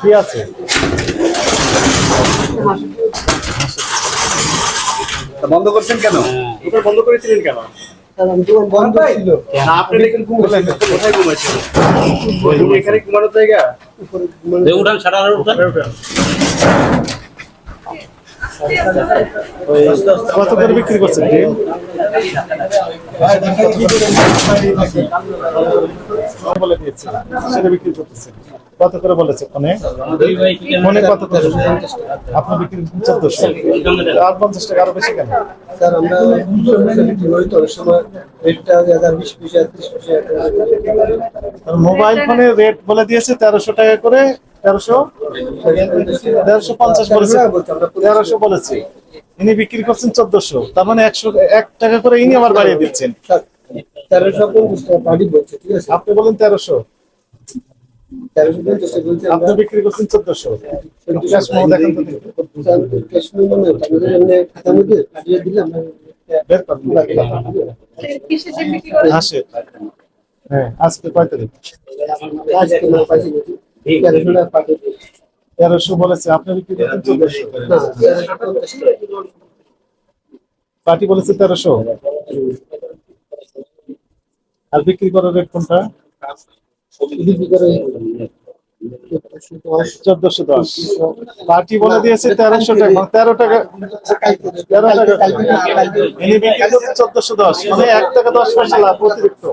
কি আছে? বন্ধ করছেন কেন? ওটা বন্ধ করেছিলেন কেন? বন্ধ ছিল। আপনি দেখেন কোথায় ঘুমাচ্ছেন এখানে ঘুমানোর জায়গা? উঠান। সারা উঠান কত করে বিক্রি করছেন ডিম বলে দিয়েছে? সেটা বিক্রি করতেছেন। কত করে বলেছে ফোনে? ফোনে কত করে? আপনি বিক্রি চোদ্দশো আর পঞ্চাশ টাকা আরও বেশি কেন? স্যার আমরা অনেক সময় রেটটা হাজার বিশ মোবাইল ফোনের রেট বলে দিয়েছে তেরোশো টাকা করে। তেরোশো? তেরোশো পঞ্চাশ বলেছে। তেরোশো বলেছে। ইনি বিক্রি করছেন চোদ্দশো। তার মানে একশো এক টাকা করে ইনি আবার বাড়িয়ে দিচ্ছেন। তেরোশো ঠিক আছে? আপনি বলেন তেরোশো। আপনি বিক্রি করছেন চোদ্দশো। মানে হ্যাঁ আজকে কয় তারিখ। তেরোশো বলেছে আপনি বিক্রি করছেন চোদ্দশো? না। তেরোশো পঞ্চাশ টাকা পার্টি বলেছে তেরোশো। আর বিক্রি করার রেট কোনটা? চোদ্দশো দশ। পার্টি বলে দিয়েছে তেরোশো টাকা। মানে তেরো টাকা তেরো টাকা। চোদ্দশো দশ। মানে এক টাকা দশ পয়সা লাভ অতিরিক্ত।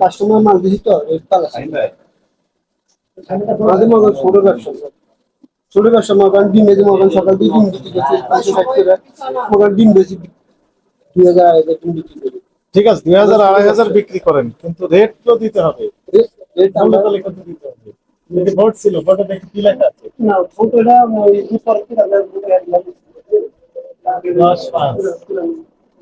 কাস্টমার মাল দিছি তো মাঝে ছোট ব্যবসা ছোট ব্যবসা করেন ডিম মনে সকাল দিয়ে ডিম বিক্রি করছি ডিম বেশি দুই হাজার ডিম বিক্রি করি ঠিক আছে দুই হাজার আড়াই হাজার বিক্রি করেন কিন্তু রেট তো দিতে হবে। ভোট ছিল ভোটে দেখি কি লেখা আছে। দশ পাঁচ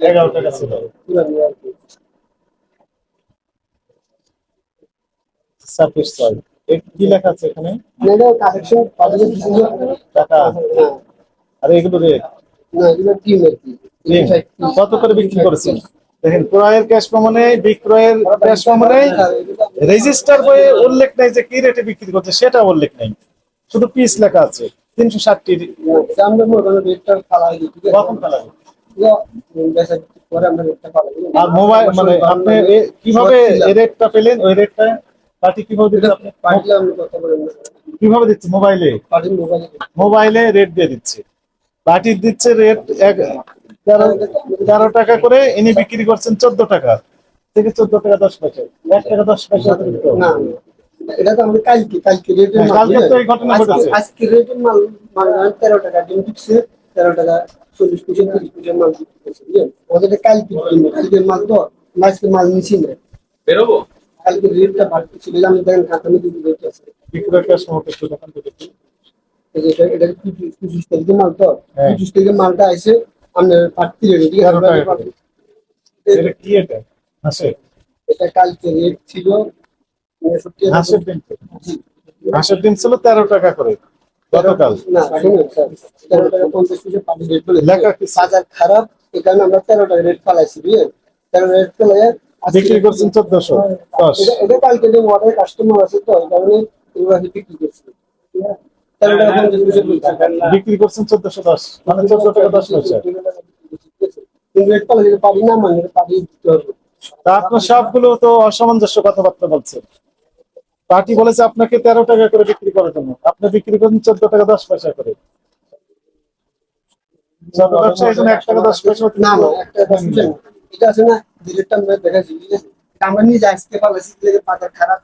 এগারো টাকা ছিল। কি। ছাব্বিশ ছয়। কি লেখা আছে এখানে? না, এটা কালেকশন। পাঠিয়ে দিছিল টাকা আর এগুলো রেট কত করে বিক্রি করেছেন? দেখেন ক্রয়ের ক্যাশ প্রমাণে বিক্রয়ের ক্যাশ প্রমাণে রেজিস্টার বইয়ে উল্লেখ নেই যে কি রেটে বিক্রি করছে সেটা উল্লেখ নেই। শুধু পিস লেখা আছে তিনশো ষাটটি আর মোবাইল মানে আপনি কীভাবে এই রেটটা পেলেন ওই রেটটা পার্টি কীভাবে দিচ্ছে কীভাবে দিচ্ছে মোবাইলে মোবাইলে মোবাইলে রেট দিয়ে দিচ্ছে। পার্টির দিচ্ছে রেট এক তেরো টাকা করে ইনি বিক্রি করছেন চোদ্দ টাকা থেকে চোদ্দ টাকা দশ পয়সা। এক টাকা দশ পয়সা। না এটা তো আমাদের কালকে কালকে রেটের হ্যাঁ, মাল? আজকে- রেটের মাল মাল তেরো টাকা ডিম দিচ্ছে তেরো টাকা চল্লিশ পয়সা তিরিশ পয়সা মাল ওদের কালকে মাল তো আজকে মাল না বেরোবো? কালকে রেটটা বাড়তি ছিল আমি দেখেন খাতামে দুটো রেট আছে। এটা পঁচিশ তারিখে মাল তো হ্যাঁ। পঁচিশ তারিখে মালটা আইসে আপনার করে। এটা কি এটা? হাসে এটা কালকে রেট ছিল পঁয়ষট্টি হাজার। হাঁসের ডিম হাঁসের ডিম ছিল তেরো টাকা করে। গতকাল। না শুনুন স্যার। তেরো টাকা পঞ্চাশ পয়সা রেট বলে? বাজার খারাপ এই কারণে আমরা তেরো টাকা রেট ফালাইছি বুঝলেন? তেরো রেট ফেলে বিক্রি করছেন চোদ্দশো। দশ। এটা কালকে যে অর্ডার কাস্টমার আছে তো এই কারণে বিক্রি করছি তেরো টাকা পঞ্চাশ পয়সা বলছি। বিক্রি করছেন চোদ্দশো দশ মানে চোদ্দ টাকা দশ পয়সা কিন্তু রেট পালা যেটা পারি না মানে আপনার সবগুলো তো অসামঞ্জস্য কথাবার্তা বলছেন পার্টি বলেছে আপনাকে তেরো টাকা করে বিক্রি করার জন্য। আপনি বিক্রি করেন চোদ্দ টাকা দশ পয়সা করে। আমরা নিজে যে বাজার খারাপ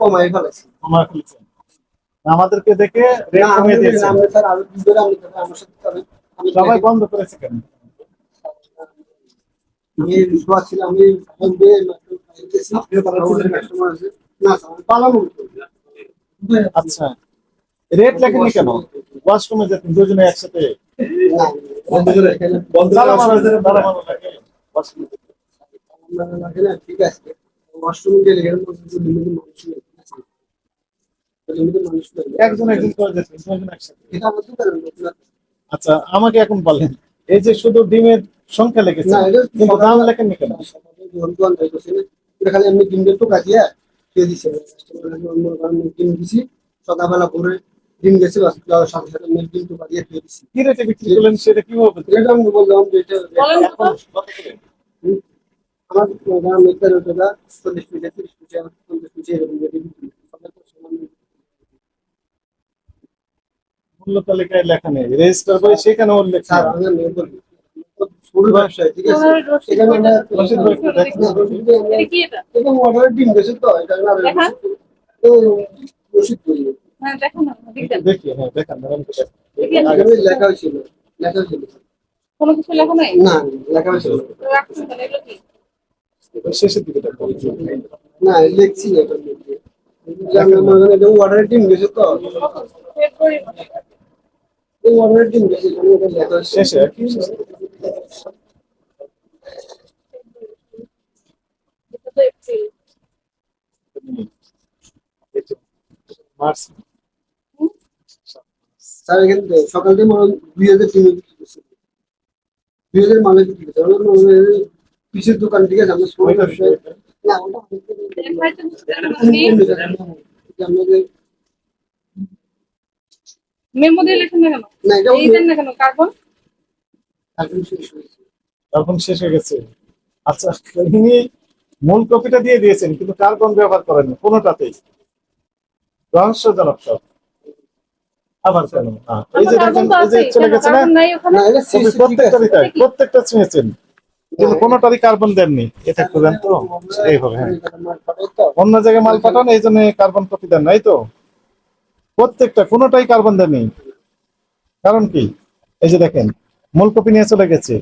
কমাই ফেলাইছি আমার খুলেছেন আমাদেরকে দেখে রেট কমিয়ে সবাই বন্ধ করেছে কেন? আমি আমি। আচ্ছা। রেট লেখেননি কেন? ওয়াশরুমে যেতেন দুজনে একসাথে ঠিক আছে। ওয়াশরুম গেলে গেলে মানুষ নেই লিমিটেড মানুষ নেই একজন একজন করে দুজন একসাথে। আচ্ছা আমাকে এখন বলেন এই যে শুধু ডিমের সংখ্যা লেগেছে না এটা কিন্তু দাম লেখেননি কেন? না খালি আমি ডিম দিয়ে টোকা দিয়া দিয়ে দিছে ডিম দিছি সকালবেলা ভোরে ডিম গেছে সাথে সাথে আমি ডিম টোকা দিয়ে দিয়ে দিছি। কি রেটে বিক্রি করলেন সেটা এটা আমি বললাম যে এটা আমার টাকা চল্লিশ তিরিশ পঞ্চাশ এরকম রেটে বিক্রি করি। সবাই তো সমান মূল্য তালিকায় লেখা নেই। রেজিস্টার করে সেখানে উল্লেখ লেখা হয়েছিল লেখা কোনো কিছু লেখা নাই? না লেখা হয়েছিল। শেষের দিকে না লিখছি না এটা মধ্যে আমরা মনে করেন এটা অর্ডার ডিম গেছে তো। শেষে সকাল থেকে মনে দুই হাজার বিক্রি দুই হাজার মালে পিসের দোকান ঠিক আছে আমাদের মেমো দিয়ে লেখেন না কেন? না এটা এই দেন না কেন? কার্বন? এখন শেষ হয়েছে তখন শেষ হয়ে গেছে। আচ্ছা ইনি মূল কপিটা দিয়ে দিয়েছেন কিন্তু কার্বন ব্যবহার করেননি কোনোটাতেই। রহস্যজনক সব। আবার কেন হ্যাঁ, এই যে দেখেন, এই যে চলে গেছে না? কার্বন প্রত্যেকটা ছিঁড়েছেন কিন্তু কোনোটারই কার্বন দেননি। এটা একটু দেন তো। এইভাবে হ্যাঁ। অন্য জায়গায় মাল পাঠান। এই জন্য কার্বন কপি দেন নাই তো? প্রত্যেকটা, কোনোটাই কার্বন দেননি কারণ কি? এই যে দেখেন, মূল কপি নিয়ে চলে গেছে,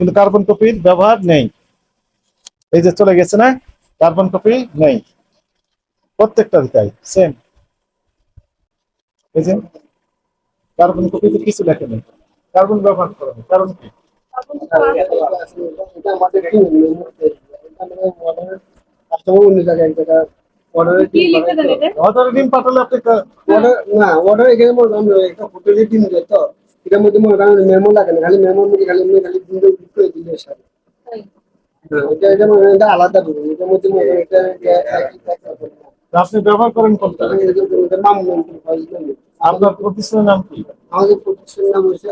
কিন্তু কার্বন কপির ব্যবহার নেই। এই যে চলে গেছে না কার্বন কপি নেই। প্রত্যেকটারই তাই সেম এই যে কার্বন কপিতে কিছু লেখে নেই। কার্বন ব্যবহার করেন কারণ কি? আমাদের অর্ডার ডিম পাঠালে আপনি অর্ডার না অর্ডার এখানে আমরা একটা হোটেলে ডিম দেয় তো। এটার মধ্যে মেমো লাগে না খালি মেমোর মধ্যে খালি এমনি খালি ডিম দিয়ে বুক করে দিলে সাথে এটা এটা মনে এটা আলাদা এটার মধ্যে এটা। আপনি ব্যবহার করেন কোনটা আপনার প্রতিষ্ঠানের নাম কি? আমাদের প্রতিষ্ঠানের নাম হচ্ছে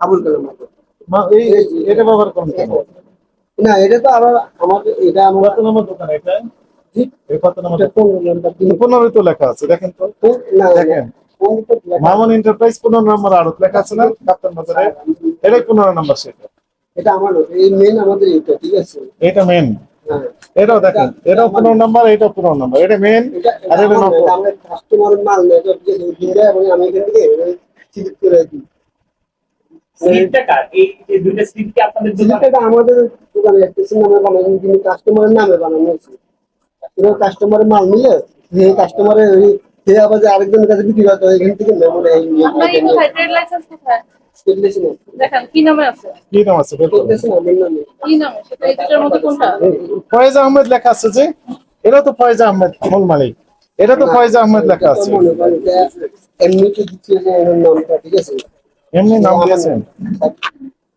আবুল কালাম এই এটা ব্যবহার করেন না এটা তো আবার আমাদের এটা আমরা দোকান এটা? তো লেখা আছে দেখেন তো। দেখেন। মামন এন্টারপ্রাইজ পনেরো নম্বর আড়ত লেখা আছে না? কাপ্তান বাজারে। এটাই পনেরো নম্বর সেটা। এটা আমার এই মেন আমাদের এটা ঠিক আছে? এটা মেন হ্যাঁ এটাও দেখেন এটাও পনেরো নম্বর এটাও পনেরো নম্বর। এটা মেন আর এটা নকল না, মাল ঠিক এবং আমি এখান থেকে সিলেক্ট করে দিই। আমাদের দোকানে একটা বানানো কাস্টমারের নামে বানানো হয়েছে। এবার কাস্টমারের মাল নিলে যে কাস্টমারের ওই সে আবার যে আরেকজনের কাছে বিক্রি করতে এখান থেকে মেমো নেয় আপনার এই কোথায় ট্রেড লাইসেন্স কোথায়? দেখলেছি না দেখেন কি নামে আছে? কি নাম আছে? বের করুন। দেখলেছি না আমার নামে। কি নামে? সেটা এই দুটোর মধ্যে কোনটা? ফয়েজ আহমেদ লেখা আছে যে এটা তো ফয়েজ আহমেদ মূল মালিক। এটা তো ফয়েজ আহমেদ লেখা আছে। মনে করেন এটা এমনিতে দিচ্ছে যে এর নামটা ঠিক আছে? এমনি নাম দিয়েছেন।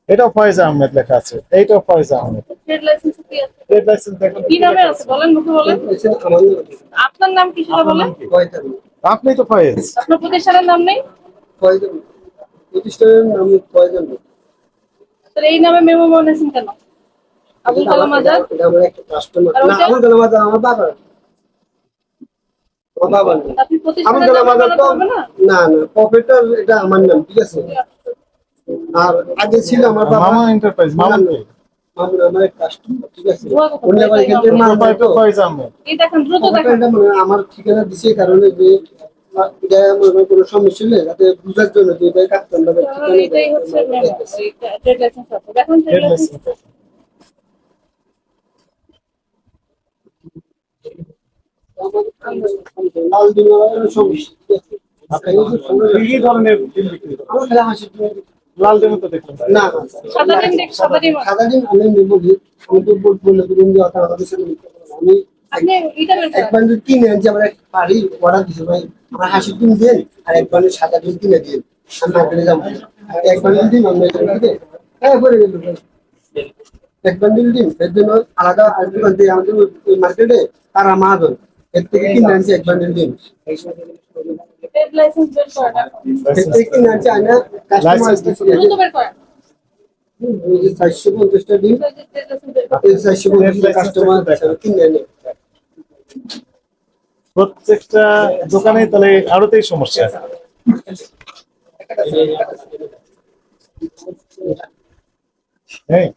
এটাও ফয়েজ আহমেদ লেখা আছে এইটাও ফয়েজ আহমেদ। ট্রেড লাইসেন্স কি আছে? ট্রেড লাইসেন্স দেখুন। কি নামে আছে? বলেন মুখে বলেন। আপনার নাম কি সেটা বলেন? আপনি তো ফয়েজ। আপনার প্রতিষ্ঠানের নাম নেই? কয়জন প্রতিষ্ঠানের নাম কয়জন তাহলে এই নামে মেমো বানিয়েছেন কেন? আবুল কালাম আজাদ? এটা আমার একটা কাস্টমার না আবুল কালাম আজাদ আমার বাবা। আমার বাবা। আপনি প্রতিষ্ঠানের নাম না? না প্রফেটার এটা আমার নাম ঠিক আছে। আর আগে ছিল আমার বাবা মামা এন্টারপ্রাইজ মামুন আমার ঠিকানা দিছে কারণে যে এটা মনে কোনো সমস্যা যাতে বুঝার জন্য যে এটা মেমো কি ধরনের লাল ডিম তো দেখলাম। না না সাদা ডিম দেখ সাদা ডিম সাদা ডিম আমি বলি আমি তো বলে দিলাম যে আপনার আমাদের সাথে মিথ্যা কথা বলে। আমি আপনি এটা বের এক করেন বান্ডিল কিনে আনছি আমরা অর্ডার দিছি ভাই। আমরা হাসি ডিম দিন আর এক বান্ডিল সাদা ডিম কিনে দিন। আমি মার্কেটে যাব। এক বান্ডিল ডিম আমরা এখানে হ্যাঁ করে গেল এক বান্ডিল ডিম এর জন্য আলাদা আর দোকান থেকে আমাদের ওই- মার্কেটে তারা মাহাজন এর থেকে ট্রেড লাইসেন্স বের এর থেকে কাস্টমার দ্রুত বের করেন চারশো পঞ্চাশটা ডিম ট্রেড লাইসেন্স বের করেন এই চারশো পঞ্চাশটা কাস্টমার কিনে আনে প্রত্যেকটা দোকানে তাহলে আরোতেই সমস্যা। হ্যাঁ